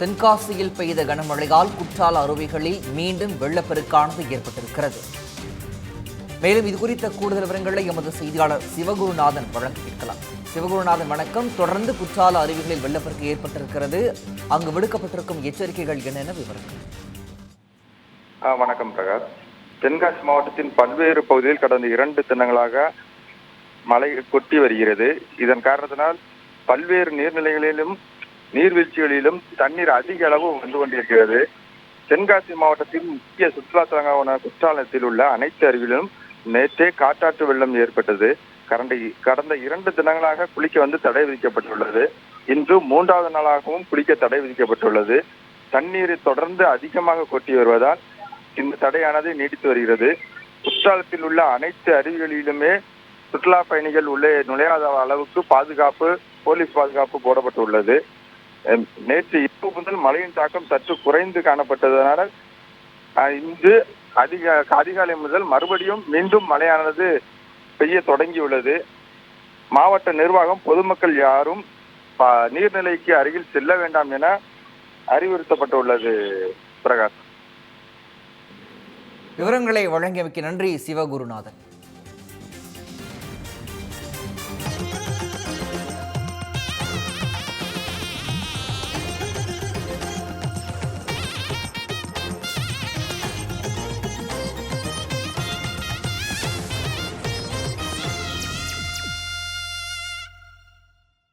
தென்காசியில் பெய்த கனமழையால் குற்றால அருவிகளில் மீண்டும் வெள்ளப்பெருக்கானது ஏற்பட்டிருக்கிறது. மேலும் இது குறித்த கூடுதல் விவரங்களை எமது செய்தியாளர் சிவகுருநாதன் வழங்க கேட்கலாம். சிவகுருநாதன் வணக்கம். தொடர்ந்து குற்றால அருவிகளில் வெள்ளப்பெருக்கு ஏற்பட்டிருக்கிறது. அங்கு விடுக்கப்பட்டிருக்கும் எச்சரிக்கைகள் என்னென்ன விவரங்கள்? வணக்கம் பிரகாஷ். தென்காசி மாவட்டத்தின் பல்வேறு பகுதியில் கடந்த இரண்டு தினங்களாக மழை கொட்டி வருகிறது. இதன் காரணத்தினால் பல்வேறு நீர்நிலைகளிலும் நீர்வீழ்ச்சிகளிலும் தண்ணீர் அதிக அளவு வந்து கொண்டிருக்கிறது. தென்காசி மாவட்டத்தின் முக்கிய சுற்றுலா குற்றாலத்தில் உள்ள அனைத்து அருவிகளிலும் நேற்றே காட்டாற்று வெள்ளம் ஏற்பட்டது. கடந்த கடந்த இரண்டு தினங்களாக குளிக்க வந்து தடை விதிக்கப்பட்டுள்ளது. இன்று மூன்றாவது நாளாகவும் குளிக்க தடை விதிக்கப்பட்டுள்ளது. தண்ணீர் தொடர்ந்து அதிகமாக கொட்டி வருவதால் இந்த தடையானது நீடித்து வருகிறது. குற்றாலத்தில் உள்ள அனைத்து அருவிகளிலுமே சுற்றுலா பயணிகள் உள்ளே நுழையாத அளவுக்கு பாதுகாப்பு போலீஸ் பாதுகாப்பு போடப்பட்டுள்ளது. நேற்று இரவு முதல் மழையின் தாக்கம் சற்று குறைந்து காணப்பட்டதனால இன்று அதிக அதிகாலை முதல் மறுபடியும் மீண்டும் மழையானது பெய்ய தொடங்கியுள்ளது. மாவட்ட நிர்வாகம் பொதுமக்கள் யாரும் நீர்நிலைக்கு அருகில் செல்ல வேண்டாம் என அறிவுறுத்தப்பட்டுள்ளது பிரகாஷ். விவரங்களை வழங்கியமைக்கு நன்றி சிவகுருநாதன்.